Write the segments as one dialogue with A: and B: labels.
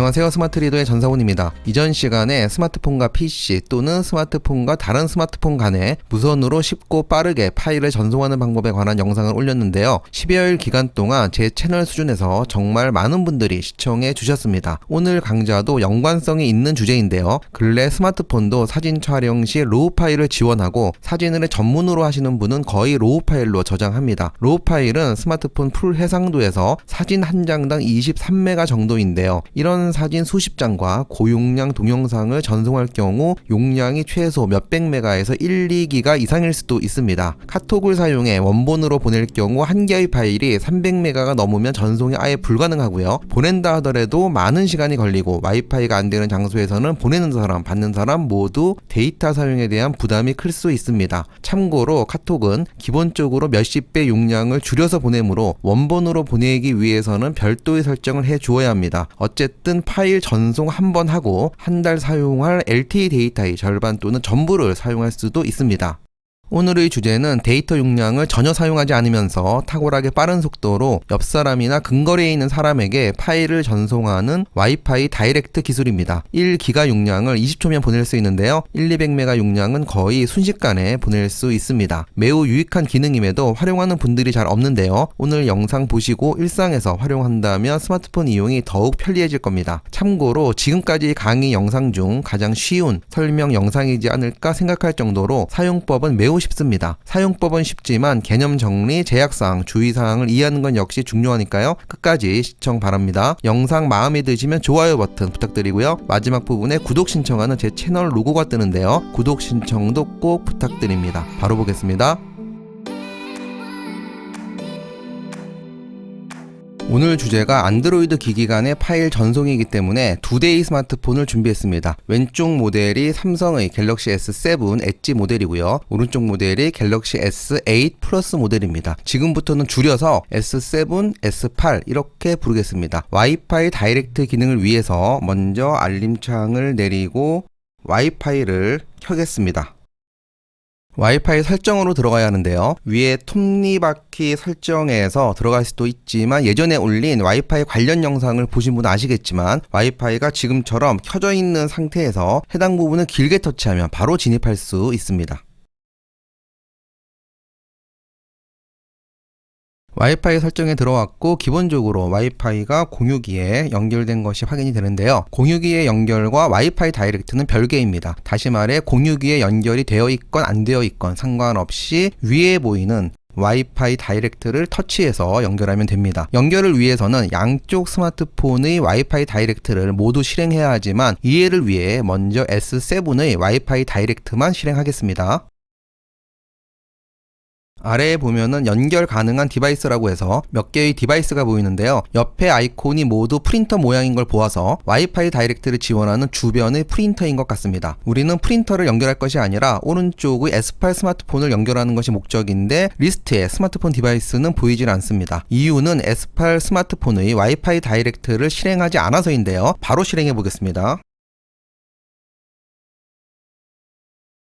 A: 안녕하세요 스마트리더의 전사원입니다. 이전 시간에 스마트폰과 PC 또는 스마트폰과 다른 스마트폰 간에 무선으로 쉽고 빠르게 파일을 전송하는 방법에 관한 영상을 올렸는데요. 10여일 기간 동안 제 채널 수준에서 정말 많은 분들이 시청해 주셨습니다. 오늘 강좌도 연관성이 있는 주제인데요. 근래 스마트폰도 사진 촬영 시 로우 파일을 지원하고 사진을 전문으로 하시는 분은 거의 로우 파일로 저장합니다. 로우 파일은 스마트폰 풀 해상도에서 사진 한 장당 23메가 정도인데요. 이런 사진 수십 장과 고용량 동영상을 전송할 경우 용량이 최소 몇백 메가에서 1, 2기가 이상일 수도 있습니다. 카톡을 사용해 원본으로 보낼 경우 한 개의 파일이 300메가가 넘으면 전송이 아예 불가능하고요. 보낸다 하더라도 많은 시간이 걸리고 와이파이가 안 되는 장소에서는 보내는 사람, 받는 사람 모두 데이터 사용에 대한 부담이 클 수 있습니다. 참고로 카톡은 기본적으로 몇십 배 용량을 줄여서 보내므로 원본으로 보내기 위해서는 별도의 설정을 해 주어야 합니다. 어쨌든 파일 전송 한 번 하고 한 달 사용할 LTE 데이터의 절반 또는 전부를 사용할 수도 있습니다. 오늘의 주제는 데이터 용량을 전혀 사용하지 않으면서 탁월하게 빠른 속도로 옆 사람이나 근거리에 있는 사람에게 파일을 전송하는 와이파이 다이렉트 기술입니다. 1기가 용량을 20초면 보낼 수 있는데요. 1, 200메가 용량은 거의 순식간에 보낼 수 있습니다. 매우 유익한 기능임에도 활용하는 분들이 잘 없는데요. 오늘 영상 보시고 일상에서 활용한다면 스마트폰 이용이 더욱 편리해질 겁니다. 참고로 지금까지 강의 영상 중 가장 쉬운 설명 영상이지 않을까 생각할 정도로 사용법은 매우 쉽습니다. 사용법은 쉽지만 개념 정리, 제약사항, 주의사항을 이해하는 건 역시 중요하니까요. 끝까지 시청 바랍니다. 영상 마음에 드시면 좋아요 버튼 부탁드리고요. 마지막 부분에 구독 신청하는 제 채널 로고가 뜨는데요. 구독 신청도 꼭 부탁드립니다. 바로 보겠습니다. 오늘 주제가 안드로이드 기기 간의 파일 전송이기 때문에 두 대의 스마트폰을 준비했습니다. 왼쪽 모델이 삼성의 갤럭시 S7 엣지 모델이고요. 오른쪽 모델이 갤럭시 S8 플러스 모델입니다. 지금부터는 줄여서 S7, S8 이렇게 부르겠습니다. 와이파이 다이렉트 기능을 위해서 먼저 알림창을 내리고 와이파이를 켜겠습니다. 와이파이 설정으로 들어가야 하는데요. 위에 톱니바퀴 설정에서 들어갈 수도 있지만 예전에 올린 와이파이 관련 영상을 보신 분은 아시겠지만 와이파이가 지금처럼 켜져 있는 상태에서 해당 부분을 길게 터치하면 바로 진입할 수 있습니다. 와이파이 설정에 들어왔고 기본적으로 와이파이가 공유기에 연결된 것이 확인이 되는데요. 공유기의 연결과 와이파이 다이렉트는 별개입니다. 다시 말해 공유기에 연결이 되어 있건 안 되어 있건 상관없이 위에 보이는 와이파이 다이렉트를 터치해서 연결하면 됩니다. 연결을 위해서는 양쪽 스마트폰의 와이파이 다이렉트를 모두 실행해야 하지만 이해를 위해 먼저 S7의 와이파이 다이렉트만 실행하겠습니다. 아래에 보면은 연결 가능한 디바이스라고 해서 몇 개의 디바이스가 보이는데요. 옆에 아이콘이 모두 프린터 모양인 걸 보아서 와이파이 다이렉트를 지원하는 주변의 프린터인 것 같습니다. 우리는 프린터를 연결할 것이 아니라 오른쪽의 S8 스마트폰을 연결하는 것이 목적인데 리스트에 스마트폰 디바이스는 보이질 않습니다. 이유는 S8 스마트폰의 와이파이 다이렉트를 실행하지 않아서인데요. 바로 실행해 보겠습니다.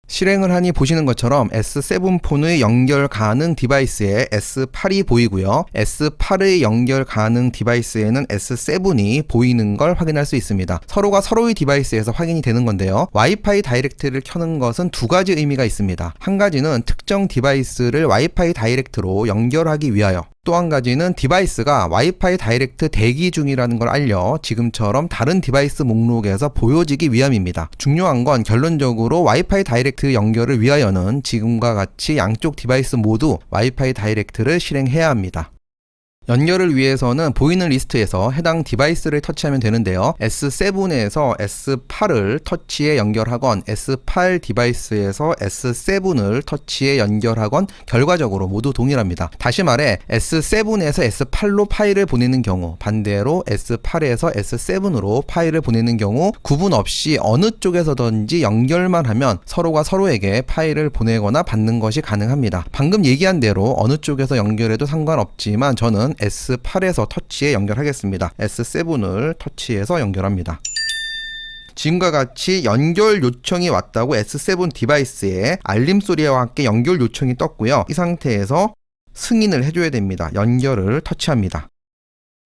A: 실행을 하니 보시는 것처럼 S7 폰의 연결 가능 디바이스에 S8이 보이고요. S8의 연결 가능 디바이스에는 S7이 보이는 걸 확인할 수 있습니다. 서로가 서로의 디바이스에서 확인이 되는 건데요. 와이파이 다이렉트를 켜는 것은 두 가지 의미가 있습니다. 한 가지는 특정 디바이스를 와이파이 다이렉트로 연결하기 위하여 또 한 가지는 디바이스가 와이파이 다이렉트 대기 중이라는 걸 알려 지금처럼 다른 디바이스 목록에서 보여지기 위함입니다. 중요한 건 결론적으로 와이파이 다이렉트 연결을 위하여는 지금과 같이 양쪽 디바이스 모두 와이파이 다이렉트를 실행해야 합니다. 연결을 위해서는 보이는 리스트에서 해당 디바이스를 터치하면 되는데요. S7에서 S8을 터치해 연결하건 S8 디바이스에서 S7을 터치해 연결하건 결과적으로 모두 동일합니다. 다시 말해 S7에서 S8로 파일을 보내는 경우 반대로 S8에서 S7으로 파일을 보내는 경우 구분 없이 어느 쪽에서든지 연결만 하면 서로가 서로에게 파일을 보내거나 받는 것이 가능합니다. 방금 얘기한 대로 어느 쪽에서 연결해도 상관없지만 저는 S8에서 터치에 연결하겠습니다. S7을 터치해서 연결합니다. 지금과 같이 연결 요청이 왔다고 S7 디바이스에 알림 소리와 함께 연결 요청이 떴고요. 이 상태에서 승인을 해줘야 됩니다. 연결을 터치합니다.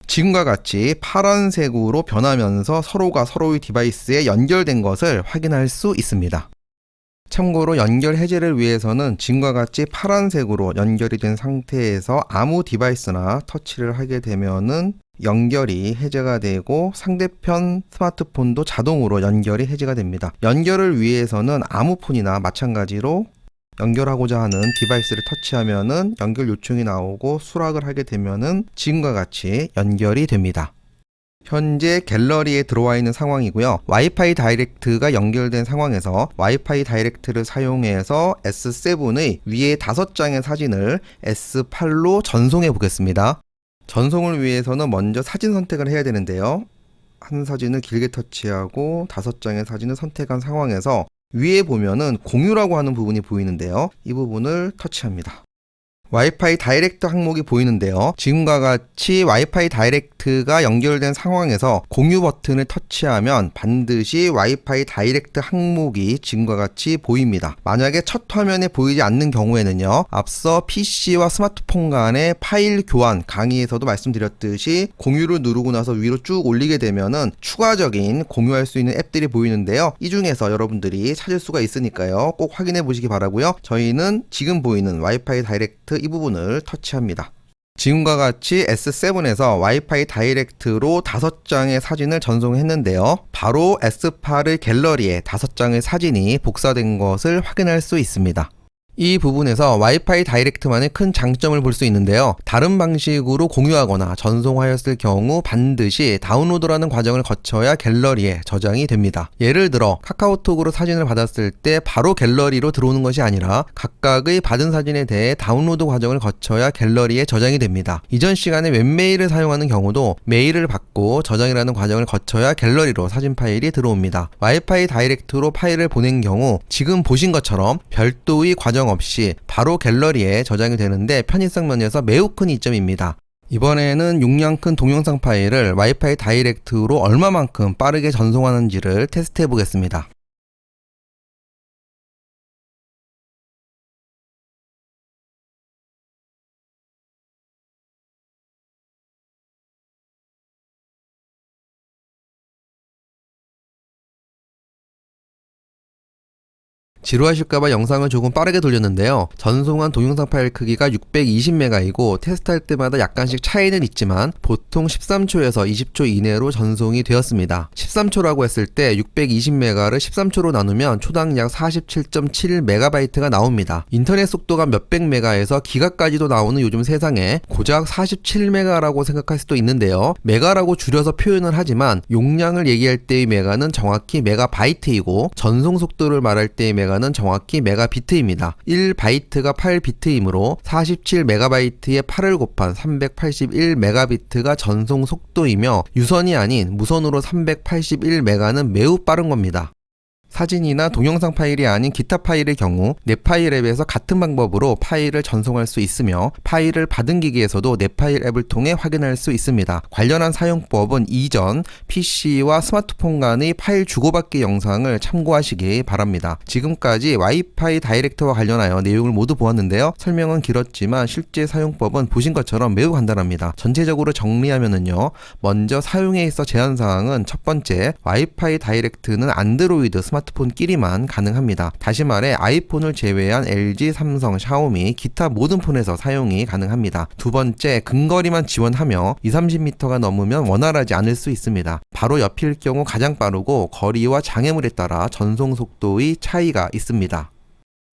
A: 지금과 같이 파란색으로 변하면서 서로가 서로의 디바이스에 연결된 것을 확인할 수 있습니다. 참고로 연결 해제를 위해서는 지금과 같이 파란색으로 연결이 된 상태에서 아무 디바이스나 터치를 하게 되면은 연결이 해제가 되고 상대편 스마트폰도 자동으로 연결이 해제가 됩니다. 연결을 위해서는 아무 폰이나 마찬가지로 연결하고자 하는 디바이스를 터치하면은 연결 요청이 나오고 수락을 하게 되면은 지금과 같이 연결이 됩니다. 현재 갤러리에 들어와 있는 상황이고요. 와이파이 다이렉트가 연결된 상황에서 와이파이 다이렉트를 사용해서 S7의 위에 다섯 장의 사진을 S8로 전송해 보겠습니다. 전송을 위해서는 먼저 사진 선택을 해야 되는데요. 한 사진을 길게 터치하고 다섯 장의 사진을 선택한 상황에서 위에 보면은 공유라고 하는 부분이 보이는데요. 이 부분을 터치합니다. 와이파이 다이렉트 항목이 보이는데요. 지금과 같이 와이파이 다이렉트가 연결된 상황에서 공유 버튼을 터치하면 반드시 와이파이 다이렉트 항목이 지금과 같이 보입니다. 만약에 첫 화면에 보이지 않는 경우에는요. 앞서 PC와 스마트폰 간의 파일 교환 강의에서도 말씀드렸듯이 공유를 누르고 나서 위로 쭉 올리게 되면은 추가적인 공유할 수 있는 앱들이 보이는데요. 이 중에서 여러분들이 찾을 수가 있으니까요. 꼭 확인해 보시기 바라고요. 저희는 지금 보이는 와이파이 다이렉트 이 부분을 터치합니다. 지금과 같이 S7에서 와이파이 다이렉트로 다섯 장의 사진을 전송했는데요. 바로 S8의 갤러리에 다섯 장의 사진이 복사된 것을 확인할 수 있습니다. 이 부분에서 와이파이 다이렉트만의 큰 장점을 볼 수 있는데요. 다른 방식으로 공유하거나 전송하였을 경우 반드시 다운로드라는 과정을 거쳐야 갤러리에 저장이 됩니다. 예를 들어 카카오톡으로 사진을 받았을 때 바로 갤러리로 들어오는 것이 아니라 각각의 받은 사진에 대해 다운로드 과정을 거쳐야 갤러리에 저장이 됩니다. 이전 시간에 웹메일을 사용하는 경우도 메일을 받고 저장이라는 과정을 거쳐야 갤러리로 사진 파일이 들어옵니다. 와이파이 다이렉트로 파일을 보낸 경우 지금 보신 것처럼 별도의 과정 없이 바로 갤러리에 저장이 되는데 편의성 면에서 매우 큰 이점입니다. 이번에는 용량 큰 동영상 파일을 와이파이 다이렉트로 얼마만큼 빠르게 전송하는지를 테스트해 보겠습니다. 지루하실까봐 영상을 조금 빠르게 돌렸는데요. 전송한 동영상 파일 크기가 620메가이고 테스트할 때마다 약간씩 차이는 있지만 보통 13초에서 20초 이내로 전송이 되었습니다. 13초라고 했을 때 620메가를 13초로 나누면 초당 약 47.7메가바이트가 나옵니다. 인터넷 속도가 몇백 메가에서 기가까지도 나오는 요즘 세상에 고작 47메가라고 생각할 수도 있는데요. 메가라고 줄여서 표현을 하지만 용량을 얘기할 때의 메가는 정확히 메가바이트이고 전송 속도를 말할 때의 메가 메가는 정확히 메가비트입니다. 1바이트가 8비트이므로 47메가바이트에 8을 곱한 381메가비트가 전송 속도이며 유선이 아닌 무선으로 381메가는 매우 빠른 겁니다. 사진이나 동영상 파일이 아닌 기타 파일의 경우 넷파일 앱에서 같은 방법으로 파일을 전송할 수 있으며 파일을 받은 기기에서도 넷파일 앱을 통해 확인할 수 있습니다. 관련한 사용법은 이전 PC와 스마트폰 간의 파일 주고받기 영상을 참고하시기 바랍니다. 지금까지 와이파이 다이렉트와 관련하여 내용을 모두 보았는데요. 설명은 길었지만 실제 사용법은 보신 것처럼 매우 간단합니다. 전체적으로 정리하면은요. 먼저 사용에 있어 제한 사항은 첫 번째 와이파이 다이렉트는 안드로이드 스마트 스마트폰끼리만 가능합니다. 다시 말해 아이폰을 제외한 LG, 삼성, 샤오미, 기타 모든 폰에서 사용이 가능합니다. 두 번째, 근거리만 지원하며 2, 30m가 넘으면 원활하지 않을 수 있습니다. 바로 옆일 경우 가장 빠르고 거리와 장애물에 따라 전송 속도의 차이가 있습니다.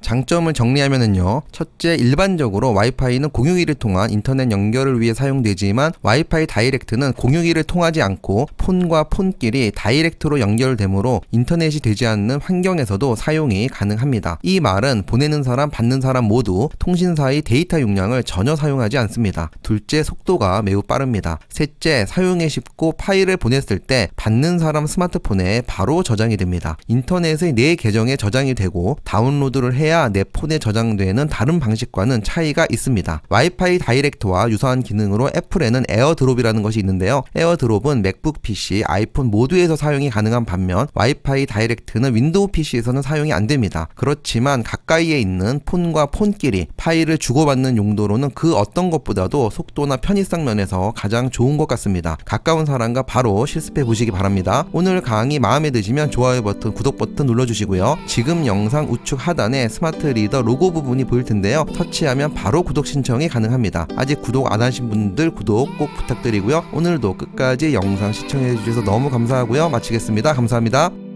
A: 장점을 정리하면은요. 첫째, 일반적으로 와이파이는 공유기를 통한 인터넷 연결을 위해 사용되지만 와이파이 다이렉트는 공유기를 통하지 않고 폰과 폰끼리 다이렉트로 연결되므로 인터넷이 되지 않는 환경에서도 사용이 가능합니다. 이 말은 보내는 사람, 받는 사람 모두 통신사의 데이터 용량을 전혀 사용하지 않습니다. 둘째, 속도가 매우 빠릅니다. 셋째, 사용이 쉽고 파일을 보냈을 때 받는 사람 스마트폰에 바로 저장이 됩니다. 인터넷의 내 계정에 저장이 되고 다운로드를 해 해야 내 폰에 저장되는 다른 방식과는 차이가 있습니다. 와이파이 다이렉트와 유사한 기능으로 애플에는 에어드롭이라는 것이 있는데요. 에어드롭은 맥북 PC, 아이폰 모두에서 사용이 가능한 반면 와이파이 다이렉트는 윈도우 PC에서는 사용이 안 됩니다. 그렇지만 가까이에 있는 폰과 폰끼리 파일을 주고받는 용도로는 그 어떤 것보다도 속도나 편의성 면에서 가장 좋은 것 같습니다. 가까운 사람과 바로 실습해 보시기 바랍니다. 오늘 강의 마음에 드시면 좋아요 버튼, 구독 버튼 눌러주시고요. 지금 영상 우측 하단에 스마트 리더 로고 부분이 보일 텐데요. 터치하면 바로 구독 신청이 가능합니다. 아직 구독 안 하신 분들 구독 꼭 부탁드리고요. 오늘도 끝까지 영상 시청해 주셔서 너무 감사하고요. 마치겠습니다. 감사합니다.